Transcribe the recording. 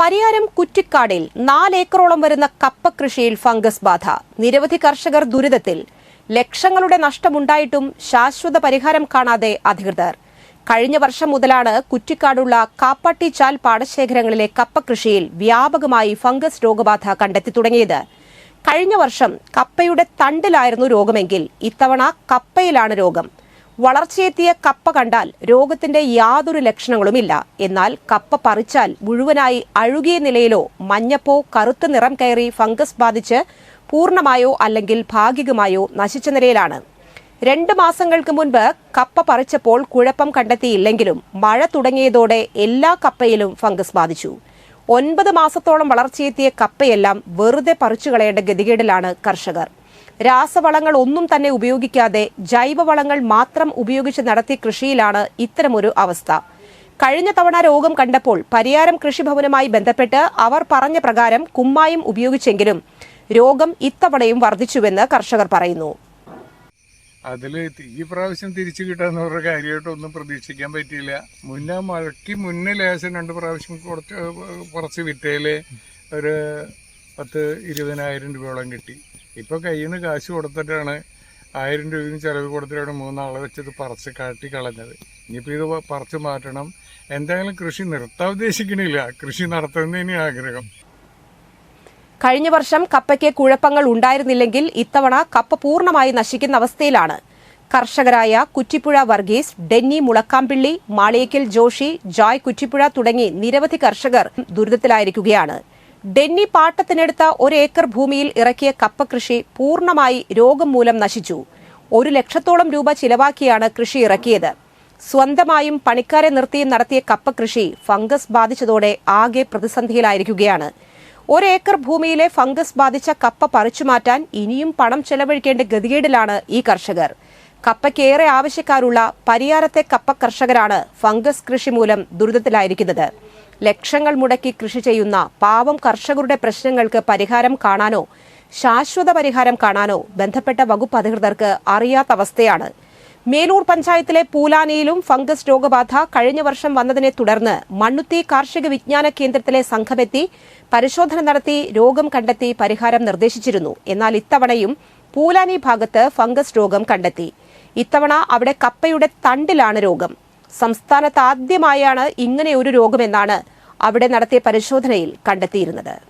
പരിയാരം കുറ്റിക്കാടിൽ നാലേക്കറോളം വരുന്ന കപ്പ കൃഷിയിൽ ഫംഗസ് ബാധ. നിരവധി കർഷകർ ദുരിതത്തിൽ. ലക്ഷങ്ങളുടെ നഷ്ടമുണ്ടായിട്ടും ശാശ്വത പരിഹാരം കാണാതെ അധികൃതർ. കഴിഞ്ഞ വർഷം മുതലാണ് കുറ്റിക്കാടുള്ള കാപ്പട്ടിച്ചാൽ പാടശേഖരങ്ങളിലെ കപ്പ കൃഷിയിൽ വ്യാപകമായി ഫംഗസ് രോഗബാധ കണ്ടെത്തി തുടങ്ങിയത്. കഴിഞ്ഞ വർഷം കപ്പയുടെ തണ്ടിലായിരുന്നു രോഗമെങ്കിൽ ഇത്തവണ കപ്പയിലാണ് രോഗം. വളർച്ചയെത്തിയ കപ്പ കണ്ടാൽ രോഗത്തിന്റെ യാതൊരു ലക്ഷണങ്ങളുമില്ല. എന്നാൽ കപ്പ പറിച്ചാൽ മുഴുവനായി അഴുകിയ നിലയിലോ മഞ്ഞപ്പോ കറുത്ത നിറം കയറി ഫംഗസ് ബാധിച്ച് പൂർണമായോ അല്ലെങ്കിൽ ഭാഗികമായോ നശിച്ച നിലയിലാണ്. രണ്ട് മാസങ്ങൾക്ക് മുൻപ് കപ്പ പറിച്ചപ്പോൾ കുഴപ്പം കണ്ടെത്തിയില്ലെങ്കിലും മഴ തുടങ്ങിയതോടെ എല്ലാ കപ്പയിലും ഫംഗസ് ബാധിച്ചു. ഒൻപത് മാസത്തോളം വളർച്ചയെത്തിയ കപ്പയെല്ലാം വെറുതെ പറിച്ചു കളയേണ്ട ഗതികേടിലാണ് കർഷകർ. രാസവളങ്ങൾ ഒന്നും തന്നെ ഉപയോഗിക്കാതെ ജൈവവളങ്ങൾ മാത്രം ഉപയോഗിച്ച് നടത്തിയ കൃഷിയിലാണ് ഇത്തരമൊരു അവസ്ഥ. കഴിഞ്ഞ തവണ രോഗം കണ്ടപ്പോൾ പരിയാരം കൃഷിഭവനുമായി ബന്ധപ്പെട്ട് അവർ പറഞ്ഞ പ്രകാരം കുമ്മായും ഉപയോഗിച്ചെങ്കിലും രോഗം ഇത്തവണയും വർദ്ധിച്ചുവെന്ന് കർഷകർ പറയുന്നു. അതിൽ ഈ പ്രാവശ്യം തിരിച്ചു കിട്ടാന്ന് പറഞ്ഞ കാര്യമായിട്ടൊന്നും പ്രതീക്ഷിക്കാൻ പറ്റിയില്ല. മുന്നേ മഴയ്ക്ക് മുന്നേ ലേശം രണ്ട് പ്രാവശ്യം കുറച്ച് കുറച്ച് വിറ്റയിൽ ഒരു പത്ത് ഇരുപതിനായിരം രൂപയോളം കിട്ടി. ഇപ്പോൾ കയ്യിൽ നിന്ന് കാശ് കൊടുത്തിട്ടാണ് ആയിരം രൂപയും ചിലവ് കൊടുത്തിട്ടാണ് മൂന്നാളെ വെച്ചത് പറിച്ച് കാട്ടി കളഞ്ഞത്. ഇനിയിപ്പോൾ ഇത് പറിച്ച് മാറ്റണം. എന്തായാലും കൃഷി നിർത്താൻ ഉദ്ദേശിക്കണില്ല. കൃഷി നടത്തുന്നതിന് ആഗ്രഹം. കഴിഞ്ഞ വർഷം കപ്പയ്ക്ക് കുഴപ്പങ്ങൾ ഉണ്ടായിരുന്നില്ലെങ്കിൽ ഇത്തവണ കപ്പ പൂർണമായി നശിക്കുന്ന അവസ്ഥയിലാണ്. കർഷകരായ കുറ്റിപ്പുഴ വർഗീസ് ഡെന്നി മുളക്കാമ്പിള്ളി മാളിയക്കൽ ജോഷി ജോയ് കുറ്റിപ്പുഴ തുടങ്ങി നിരവധി കർഷകർ ദുരിതത്തിലായിരിക്കുകയാണ്. ഡെന്നി പാട്ടത്തിനെടുത്ത ഒരു ഏക്കർ ഭൂമിയിൽ ഇറക്കിയ കപ്പ കൃഷി പൂർണമായി രോഗം മൂലം നശിച്ചു. ഒരു ലക്ഷത്തോളം രൂപ ചിലവാക്കിയാണ് കൃഷി ഇറക്കിയത്. സ്വന്തമായും പണിക്കാരെ നിർത്തിയും നടത്തിയ കപ്പ കൃഷി ഫംഗസ് ബാധിച്ചതോടെ ആകെ പ്രതിസന്ധിയിലായിരിക്കുകയാണ്. ഒരേക്കർ ഭൂമിയിലെ ഫംഗസ് ബാധിച്ച കപ്പ പറിച്ചുമാറ്റാൻ ഇനിയും പണം ചെലവഴിക്കേണ്ട ഗതികേടിലാണ് ഈ കർഷകർ. കപ്പയ്ക്കേറെ ആവശ്യക്കാരുള്ള പരിയാരത്തെ കപ്പ കർഷകരാണ് ഫംഗസ് കൃഷി മൂലം ദുരിതത്തിലായിരിക്കുന്നത്. ലക്ഷങ്ങൾ മുടക്കി കൃഷി ചെയ്യുന്ന പാവം കർഷകരുടെ പ്രശ്നങ്ങൾക്ക് പരിഹാരം കാണാനോ ശാശ്വത പരിഹാരം കാണാനോ ബന്ധപ്പെട്ട വകുപ്പ് അധികൃതർക്ക് അറിയാത്ത അവസ്ഥയാണ്. മേലൂർ പഞ്ചായത്തിലെ പൂലാനിയിലും ഫംഗസ് രോഗബാധ കഴിഞ്ഞ വർഷം വന്നതിനെ തുടർന്ന് മണ്ണുത്തി കാർഷിക വിജ്ഞാന കേന്ദ്രത്തിലെ സംഘമെത്തി പരിശോധന നടത്തി രോഗം കണ്ടെത്തി പരിഹാരം നിർദ്ദേശിച്ചിരുന്നു. എന്നാൽ ഇത്തവണയും പൂലാനി ഭാഗത്ത് ഫംഗസ് രോഗം കണ്ടെത്തി. ഇത്തവണ അവിടെ കപ്പയുടെ തണ്ടിലാണ് രോഗം. സംസ്ഥാനത്ത് ആദ്യമായാണ് ഇങ്ങനെ ഒരു രോഗമെന്നാണ് അവിടെ നടത്തിയ പരിശോധനയിൽ കണ്ടെത്തിയിരുന്നത്.